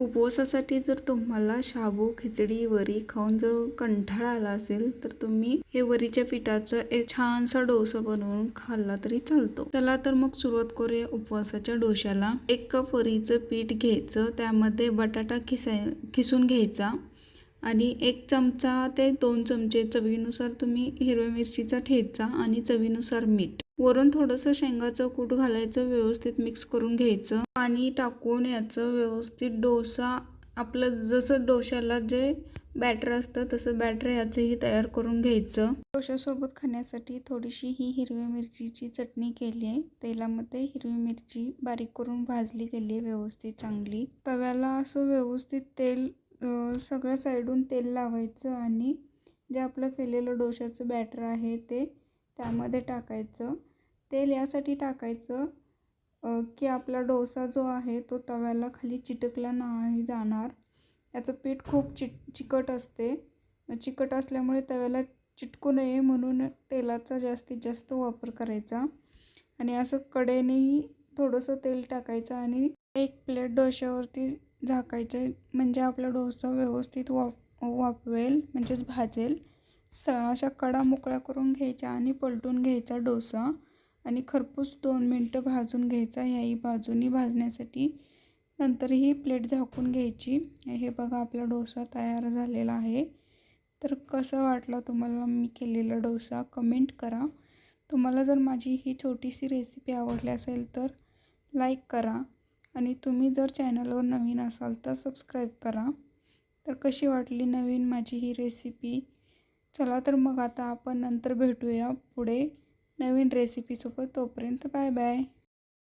उपवासासाठी जर तुम्हाला शाबू खिचडी वरी खाऊन जर कंठाळा आला असेल तर तुम्ही हे वरीच्या पिठाचं एक छानसा डोसा बनवून खाल्ला तरी चालतो. चला तर मग सुरुवात करूया उपवासाच्या डोश्याला. एक कप वरीचं पीठ घ्यायचं त्यामध्ये बटाटा खिसाय खिसून घ्यायचा आणि एक चमचा ते दोन चमचे चवीनुसार तुम्ही हिरव्या मिरचीचा ठेचा आणि चवीनुसार मीठ. वरून थोडंसं शेंगाचं कूट घालायचं व्यवस्थित मिक्स करून घ्यायचं पाणी टाकून याचं व्यवस्थित डोसा आपलं जसं डोशाला जे बॅटर असतं तसं बॅटर याचंही तयार करून घ्यायचं. डोशासोबत खाण्यासाठी थोडीशी ही हिरव्या मिरचीची चटणी केली आहे. तेलामध्ये हिरवी मिरची बारीक करून भाजली गेली आहे व्यवस्थित चांगली. तव्याला असं व्यवस्थित तेल सगळ्या साईडून तेल लावायचं आणि जे आपलं केलेलं डोशाचं बॅटर आहे ते त्यामध्ये टाकायचं. तेल यासाठी टाकायचं की आपला डोसा जो आहे तो तव्याला खाली चिटकला नाही जाणार. याचं पीठ खूप चिट चिकट असते. चिकट असल्यामुळे तव्याला चिटकू नये म्हणून तेलाचा जास्तीत जास्त वापर करायचा. आणि असं कडेनेही थोडंसं तेल टाकायचं आणि एक प्लेट डोश्यावरती झाकायचं म्हणजे आपला डोसा व्यवस्थित वाप वाफवेल म्हणजेच भाजेल. स अशा कडा मोकळ्या करून घ्यायच्या आणि पलटून घ्यायचा डोसा. आणि खरपूस दोन मिनटं भाजून घ्यायचा. ह्याही बाजूनी भाजण्यासाठी नंतर ही प्लेट झाकून घ्यायची. हे बघा आपला डोसा तयार झालेला आहे. तर कसं वाटलं तुम्हाला मी केलेला डोसा? कमेंट करा. तुम्हाला जर माझी ही छोटीशी रेसिपी आवडली असेल तर लाईक करा. आणि तुम्ही जर चॅनलवर नवीन असाल तर सबस्क्राईब करा. तर कशी वाटली नवीन माझी ही रेसिपी चला तर मग आता आपण नंतर भेटूया पुढे. नवीन रेसिपीसोबत तोपर्यंत बाय बाय